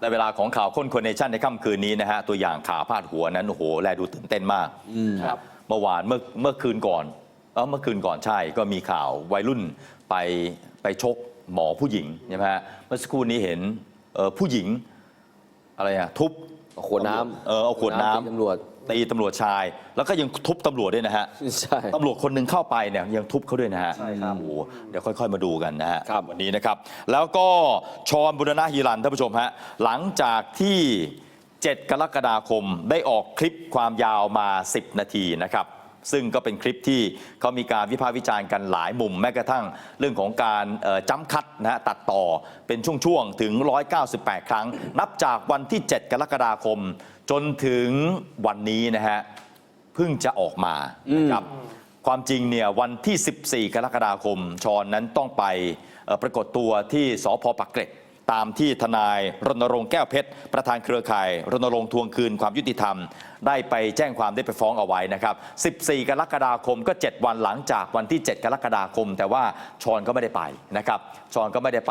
ในเวลาของข่าวค้นคนเนชั่นในค่ำคืนนี้นะฮะตัวอย่างข่าวพาดหัวนั้นโอ้โหแลดูตื่นเต้นมากครับเมื่อวานเมื่อเมื่อคืนก่อนเออเมื่อคืนก่อนใช่ก็มีข่าววัยรุ่นไปไปชกหมอผู้หญิงใช่ไหมฮะเมื่อสักครู่นี้เห็นเอ่อผู้หญิง อะไรอะทุบเอาขวดน้ำเออเอาขวดน้ำตีตำรวจ ตีตำรวจชาย แล้วก็ยังทุบตำรวจด้วยนะฮะใช่ตำรวจคนหนึ่งเข้าไปเนี่ยยังทุบเขาด้วยนะฮะใช่ครับโอ้โหเดี๋ยวค่อย ๆ มาดูกันนะฮะครับวันนี้นะครับ แล้วก็ชอนบุรณะฮีรันท่านผู้ชมฮะหลังจากที่ 7 กรกฎาคมได้ออกคลิปความยาวมา 10 นาทีนะครับ ซึ่งก็เป็นคลิปที่เขามีการวิพากษ์วิจารณ์กันหลายมุมแม้กระทั่งเรื่องของการเอ่อจ้ำคัดนะฮะตัดต่อเป็นช่วงๆ ถึง 198 ครั้ง นับจากวันที่ 7 กรกฎาคม จนถึงวันนี้นะฮะเพิ่งจะออกมานะครับความจริงเนี่ยวันที่ 14 กรกฎาคม ชอนนั้นต้องไปเอ่อปรากฏตัวที่สพปักเกร็ด ตามที่ทนายรณรงค์แก้วเพชร ประธานเครือข่ายรณรงค์ทวงคืนความยุติธรรม ได้ไปแจ้งความได้ไปฟ้องเอาไว้นะครับ 14 กรกฎาคมก็ 7 วันหลังจากวันที่ 7 กรกฎาคม แต่ว่าชอนก็ไม่ได้ไปนะครับชอนก็ไม่ได้ไป